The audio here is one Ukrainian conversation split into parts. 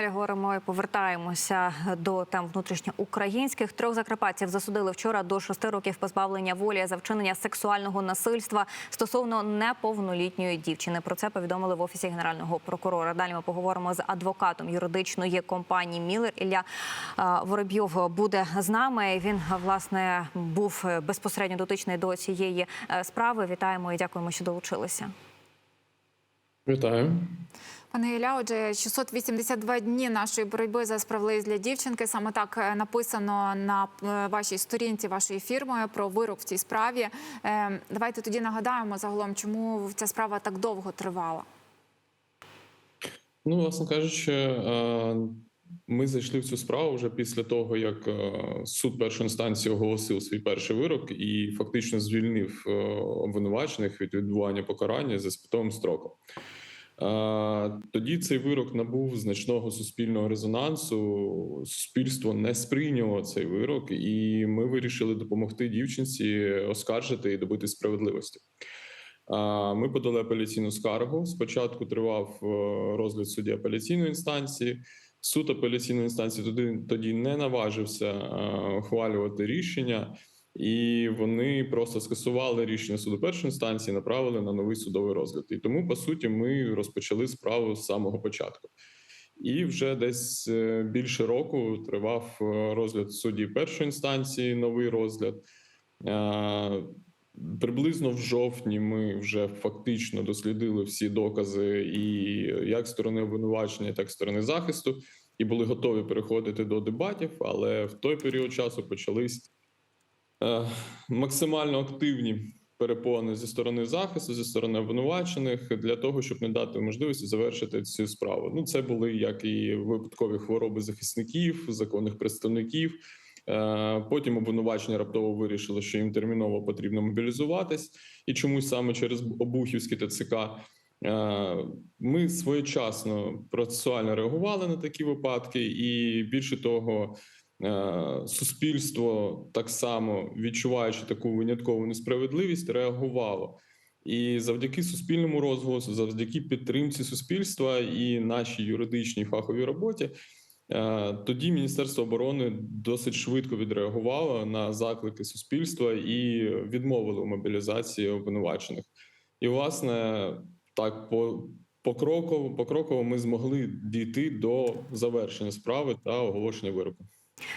Далі і повертаємося до тем внутрішньоукраїнських. Трьох закарпатців засудили вчора до шести років позбавлення волі за вчинення сексуального насильства стосовно неповнолітньої дівчини. Про це повідомили в офісі генерального прокурора. Далі ми поговоримо з адвокатом юридичної компанії Міллер. Ілля е, Воробйов буде з нами. Він власне був безпосередньо дотичний до цієї е, справи. Вітаємо і дякуємо, що долучилися. Вітаю. Пане Ілля, отже, 682 дні нашої боротьби за справедливість для дівчинки. Саме так е, написано на е, вашій сторінці вашої фірми про вирок в цій справі. Е, Давайте тоді нагадаємо загалом, чому ця справа так довго тривала. Ну, власне кажучи, ми зайшли в цю справу вже після того, як е, суд першої інстанції оголосив свій перший вирок і фактично звільнив е, обвинувачених від відбування покарання за спитовим строком. Е, Тоді цей вирок набув значного суспільного резонансу. Суспільство не сприйняло цей вирок, і ми вирішили допомогти дівчинці оскаржити і добити справедливості. Ми подали апеляційну скаргу. Спочатку тривав розгляд судді апеляційної інстанції. Суд апеляційної інстанції тоді, тоді не наважився е, ухвалювати рішення, і вони просто скасували рішення суду першої інстанції, направили на новий судовий розгляд. І тому, по суті, ми розпочали справу з самого початку. І вже десь е, більше року тривав е, розгляд судді першої інстанції, новий розгляд. Приблизно в жовтні ми вже фактично дослідили всі докази, і як сторони обвинувачення, так і сторони захисту, і були готові переходити до дебатів. Але в той період часу почались е, максимально активні перепони зі сторони захисту, зі сторони обвинувачених для того, щоб не дати можливості завершити цю справу. Ну це були як і випадкові хвороби захисників, законних представників. Е, Потім обвинувачення раптово вирішили, що їм терміново потрібно мобілізуватись, і чомусь саме через Обухівський ТЦК е, ми своєчасно процесуально реагували на такі випадки, і більше того, е, суспільство так само відчуваючи таку виняткову несправедливість, реагувало. І завдяки суспільному розголосу, завдяки підтримці суспільства і нашій юридичній фаховій роботі. Е, Тоді Міністерство оборони досить швидко відреагувало на заклики суспільства і відмовило мобілізації обвинувачених. І, власне, так по покроково, покроково ми змогли дійти до завершення справи та оголошення вироку.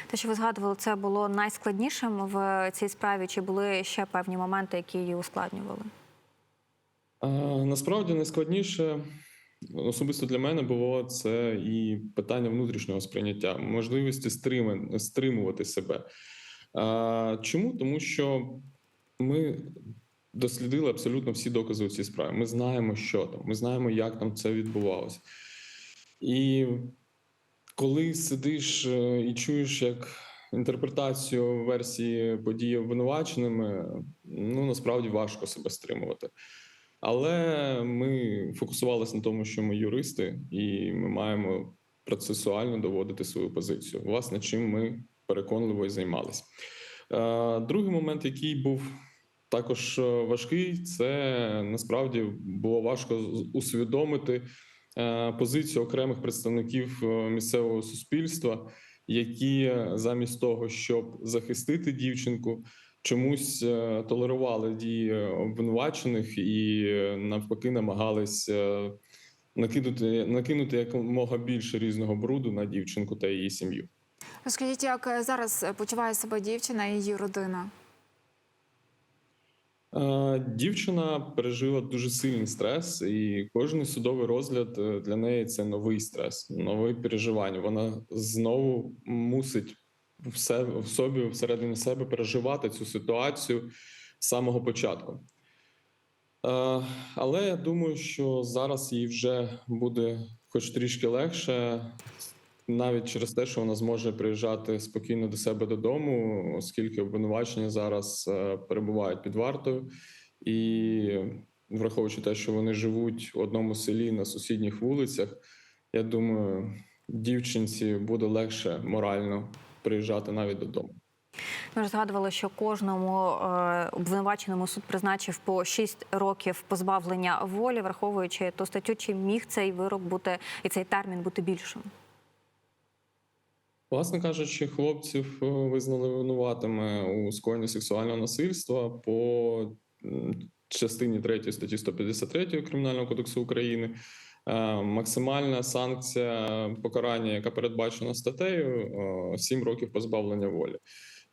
Те, що ви згадували, це було найскладнішим в цій справі, чи були ще певні моменти, які її ускладнювали? А, насправді найскладніше особисто для мене було це і питання внутрішнього сприйняття, можливості стриму- стримувати себе. А, чому? Тому що ми дослідили абсолютно всі докази у цій справі. Ми знаємо, що там, ми знаємо, як там це відбувалося. І коли сидиш е, і чуєш як інтерпретацію версії події обвинуваченими, ну насправді важко себе стримувати. Але ми фокусувалися на тому, що ми юристи, і ми маємо процесуально доводити свою позицію. Власне, чим ми переконливо і займалися. Е, Другий момент, який був також е, важкий, це насправді було важко усвідомити е, позицію окремих представників місцевого суспільства, які замість того, щоб захистити дівчинку, чомусь е, толерували дії обвинувачених і е, навпаки намагались е, накинути, накинути якомога більше різного бруду на дівчинку та її сім'ю. Розкажіть, як зараз почуває себе дівчина і її родина? Дівчина пережила дуже сильний стрес, і кожен судовий розгляд для неї це новий стрес, нове переживання. Вона знову мусить все в собі всередині себе переживати цю ситуацію з самого початку. Е, Але я думаю, що зараз їй вже буде хоч трішки легше, навіть через те, що вона зможе приїжджати спокійно до себе додому, оскільки обвинувачення зараз е, перебувають під вартою, і враховуючи те, що вони живуть в одному селі на сусідніх вулицях, я думаю, дівчинці буде легше морально приїжджати навіть додому. Ми ж згадували, що кожному е, обвинуваченому суд призначив по 6 років позбавлення волі, враховуючи ту статтю, чи міг цей вирок бути і цей термін бути більшим. Власне кажучи, хлопців е, визнали винуватими у скоєнні сексуального насильства по частині 3 статті 153 Кримінального кодексу України. Е, Максимальна санкція покарання, яка передбачена статтею, 7 років позбавлення волі.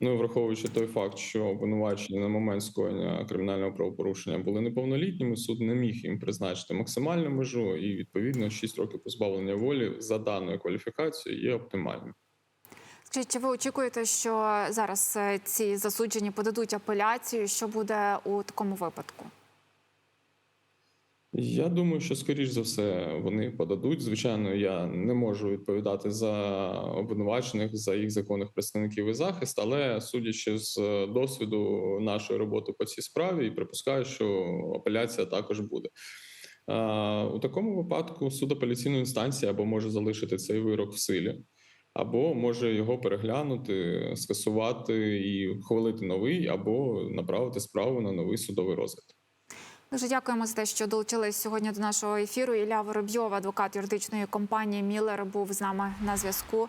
Ну, враховуючи той факт, що обвинувачені на момент скоєння кримінального правопорушення були неповнолітніми, суд не міг їм призначити максимальну межу, і відповідно 6 років позбавлення волі за даною кваліфікацією є оптимальним. Скажіть, чи ви очікуєте, що зараз е, ці засуджені подадуть апеляцію? Що буде у такому випадку? Я думаю, що скоріш за все вони подадуть. Звичайно, я не можу відповідати за обвинувачених за їх законних представників і захист, але судячи з досвіду нашої роботи по цій справі, і припускаю, що апеляція також буде. Е, У такому випадку суд апеляційної інстанції або може залишити цей вирок в силі, або може його переглянути, скасувати і ухвалити новий, або направити справу на новий судовий розгляд. Дуже дякуємо за те, що долучились сьогодні до нашого ефіру. Ілля Воробйов, адвокат юридичної компанії Міллер, був з нами на зв'язку.